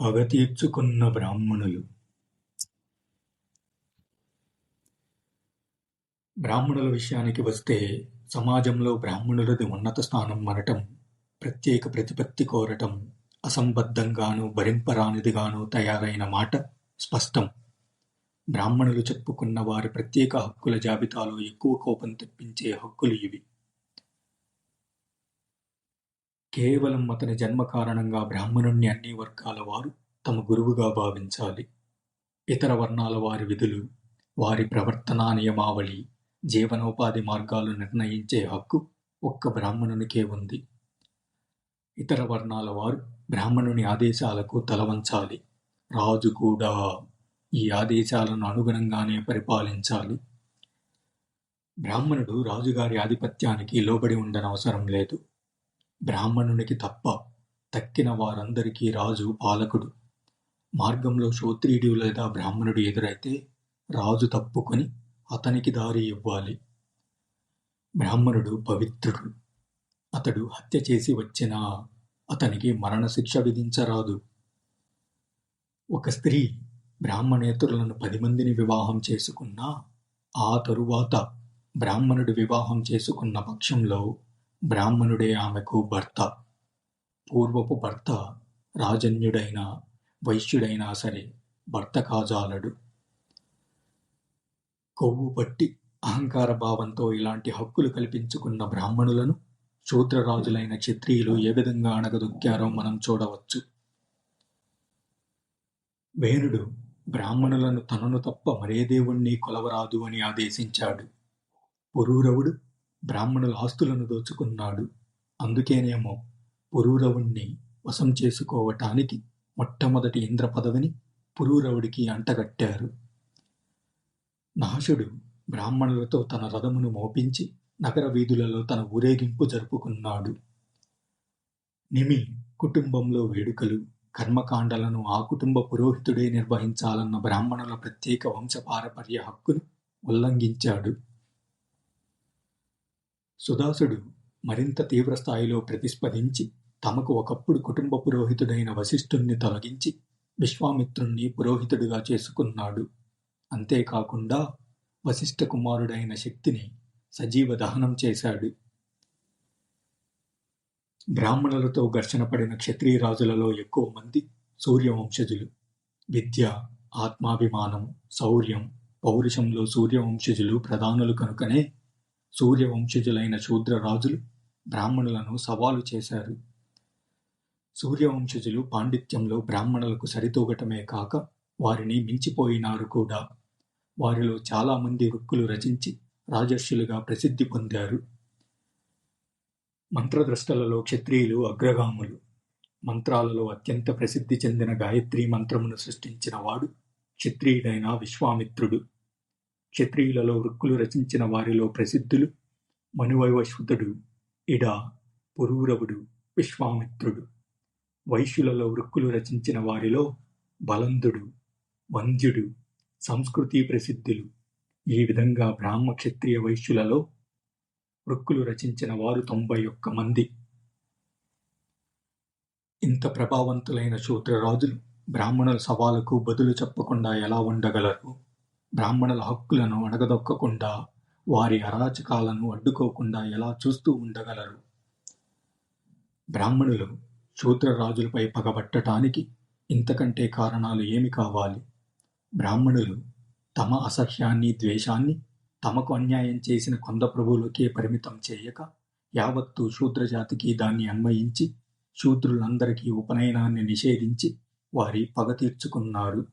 పగ తీర్చుకున్న బ్రాహ్మణులు. బ్రాహ్మణుల విషయానికి వస్తే సమాజంలో బ్రాహ్మణులది ఉన్నత స్థానం అనటం ప్రత్యేక ప్రతిపత్తి కోరటం అసంబద్ధంగానూ భరింపరానిదిగానూ తయారైన మాట స్పష్టం. బ్రాహ్మణులు చెప్పుకున్న వారి ప్రత్యేక హక్కుల జాబితాలో ఎక్కువ కోపం తెప్పించే హక్కులు ఇవి. కేవలం అతని జన్మ కారణంగా బ్రాహ్మణుణ్ణి అన్ని వర్గాల వారు తమ గురువుగా భావించాలి. ఇతర వర్ణాల వారి విధులు వారి ప్రవర్తనా నియమావళి జీవనోపాధి మార్గాలు నిర్ణయించే హక్కు ఒక్క బ్రాహ్మణునికే ఉంది. ఇతర వర్ణాల వారు బ్రాహ్మణుని ఆదేశాలకు తలవంచాలి. రాజు కూడా ఈ ఆదేశాలను అనుగుణంగానే పరిపాలించాలి. బ్రాహ్మణుడు రాజుగారి ఆధిపత్యానికి లోబడి ఉండనవసరం లేదు. బ్రాహ్మణునికి తప్ప తక్కిన వారందరికీ రాజు పాలకుడు. మార్గంలో క్షోత్రియుడు లేదా బ్రాహ్మణుడు ఎదురైతే రాజు తప్పుకొని అతనికి దారి ఇవ్వాలి. బ్రాహ్మణుడు పవిత్రుడు. అతడు హత్య చేసి వచ్చినా అతనికి మరణశిక్ష విధించరాదు. ఒక స్త్రీ బ్రాహ్మణేతరులను పది మందిని వివాహం చేసుకున్నా ఆ తరువాత బ్రాహ్మణుడు వివాహం చేసుకున్న పక్షంలో బ్రాహ్మణుడే ఆమెకు భర్త. పూర్వపు భర్త రాజన్యుడైనా వైశ్యుడైనా సరే భర్త కాజాలడు. కొవ్వు పట్టి అహంకార భావంతో ఇలాంటి హక్కులు కల్పించుకున్న బ్రాహ్మణులను శూద్రరాజులైన క్షత్రియులు ఏ విధంగా అణగదొక్కారో మనం చూడవచ్చు. వేణుడు బ్రాహ్మణులను తనను తప్ప మరే దేవుణ్ణి కొలవరాదు అని ఆదేశించాడు. పురూరవుడు బ్రాహ్మణుల ఆస్తులను దోచుకున్నాడు. అందుకేనేమో పురూరవుణ్ణి వశం చేసుకోవటానికి మొట్టమొదటి ఇంద్ర పదవిని పురూరవుడికి అంటగట్టారు. నాశుడు బ్రాహ్మణులతో తన రథమును మోపించి నగర వీధులలో తన ఊరేగింపు జరుపుకున్నాడు. నిమి కుటుంబంలో వేడుకలు కర్మకాండలను ఆ కుటుంబ పురోహితుడే నిర్వహించాలన్న బ్రాహ్మణుల ప్రత్యేక వంశపారపర్య హక్కును ఉల్లంఘించాడు. సుదాసుడు మరింత తీవ్రస్థాయిలో ప్రతిస్పదించి తమకు ఒకప్పుడు కుటుంబ పురోహితుడైన వశిష్ఠుణ్ణి తొలగించి విశ్వామిత్రుణ్ణి పురోహితుడిగా చేసుకున్నాడు. అంతేకాకుండా వశిష్ఠ కుమారుడైన శక్తిని సజీవ దహనం చేశాడు. బ్రాహ్మణులతో ఘర్షణ పడిన క్షత్రియరాజులలో ఎక్కువ మంది సూర్యవంశజులు. విద్య ఆత్మాభిమానం శౌర్యం పౌరుషంలో సూర్యవంశజులు ప్రధానులు కనుకనే సూర్యవంశజులైన శూద్రరాజులు బ్రాహ్మణులను సవాలు చేశారు. సూర్యవంశజులు పాండిత్యంలో బ్రాహ్మణులకు సరితూగటమే కాక వారిని మించిపోయినారు కూడా. వారిలో చాలామంది వృక్కులు రచించి రాజర్షులుగా ప్రసిద్ధి పొందారు. మంత్రద్రష్టలలో క్షత్రియులు అగ్రగాములు. మంత్రాలలో అత్యంత ప్రసిద్ధి చెందిన గాయత్రి మంత్రమును సృష్టించిన వాడు క్షత్రియుడైన విశ్వామిత్రుడు. క్షత్రియులలో వృక్కులు రచించిన వారిలో ప్రసిద్ధులు మనువైవశ్వతుడు ఇడ పురూరవుడు విశ్వామిత్రుడు. వైశ్యులలో వృక్కులు రచించిన వారిలో బలందుడు వంద్యుడు సంస్కృతి ప్రసిద్ధులు. ఈ విధంగా బ్రాహ్మ క్షత్రియ వైశ్యులలో వృక్కులు రచించిన వారు తొంభై ఒక్క మంది. ఇంత ప్రభావంతులైన శూద్రరాజులు బ్రాహ్మణుల సవాలకు బదులు చెప్పకుండా ఎలా ఉండగలరు? బ్రాహ్మణుల హక్కులను అణగదొక్కకుండా వారి అరాచకాలను అడ్డుకోకుండా ఎలా చూస్తూ ఉండగలరు? బ్రాహ్మణులు శూద్రరాజులపై పగబట్టటానికి ఇంతకంటే కారణాలు ఏమి కావాలి? బ్రాహ్మణులు తమ అసహ్యాన్ని ద్వేషాన్ని తమకు అన్యాయం చేసిన కొంద ప్రభువులకే పరిమితం చేయక యావత్తు శూద్రజాతికి దాన్ని అన్వయించి శూద్రులందరికీ ఉపనయనాన్ని నిషేధించి వారి పగ తీర్చుకున్నారు.